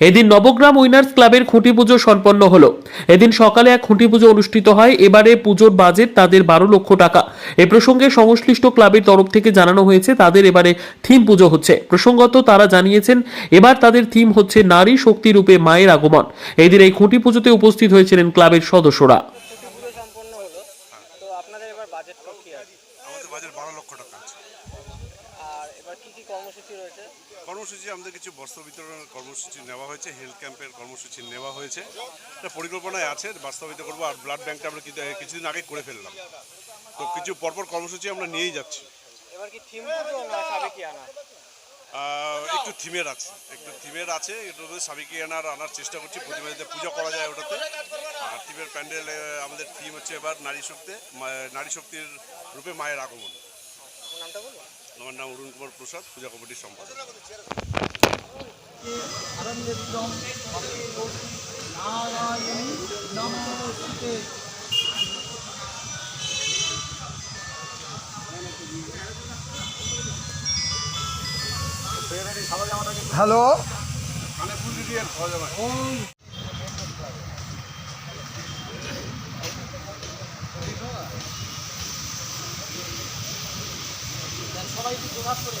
এদিন নবগ্রাম উইনার্স ক্লাবের খুঁটি পুজো সম্পন্ন হলো। এদিন সকালে এক খুঁটি পুজো অনুষ্ঠিত হয়। এবারে পুজোর বাজেট তাদের বারো লক্ষ টাকা। এ প্রসঙ্গে সংশ্লিষ্ট ক্লাবের তরফ থেকে জানানো হয়েছে তাদের এবারে থিম পুজো হচ্ছে। প্রসঙ্গত তারা জানিয়েছেন এবার তাদের থিম হচ্ছে নারী শক্তি রূপে মায়ের আগমন। এদিন এই খুঁটি পুজোতে উপস্থিত হয়েছিলেন ক্লাবের সদস্যরা। বাজেট আমাদের বাজার বারো লক্ষ টাকা আছে। আর এবার কি কি কর্মসূচি রয়েছে? কর্মসূচি আমাদের কিছু বস্ত্র বিতরণের কর্মসূচি নেওয়া হয়েছে হেলথ ক্যাম্পের কর্মসূচি নেওয়া হয়েছে। এটা পরিকল্পনায় আছে বাস্তবায়িত করব আর ব্লাড ব্যাংকটা আমরা কিছু কিছুদিন আগে করে ফেললাম। তো কিছু পরপর কর্মসূচি আমরা নিয়েই যাচ্ছি। এবার কি থিম পুজো না সাবেকি আনা একটু থিমের আছে একটু থিমের আছে এটাতে সাবিকি আনার আনার চেষ্টা করছি প্রতিমা যাতে পুজো করা যায় ওটাতে। আর থিমের প্যান্ডেল আমাদের থিম হচ্ছে এবার নারী শক্তি নারী শক্তির রূপে মায়ের আগমন। নামটা বলব আমার নাম অরুণ কুমার প্রসাদ পূজা কমিটির সম্পাদক। হ্যালো? মানে ফুল করে।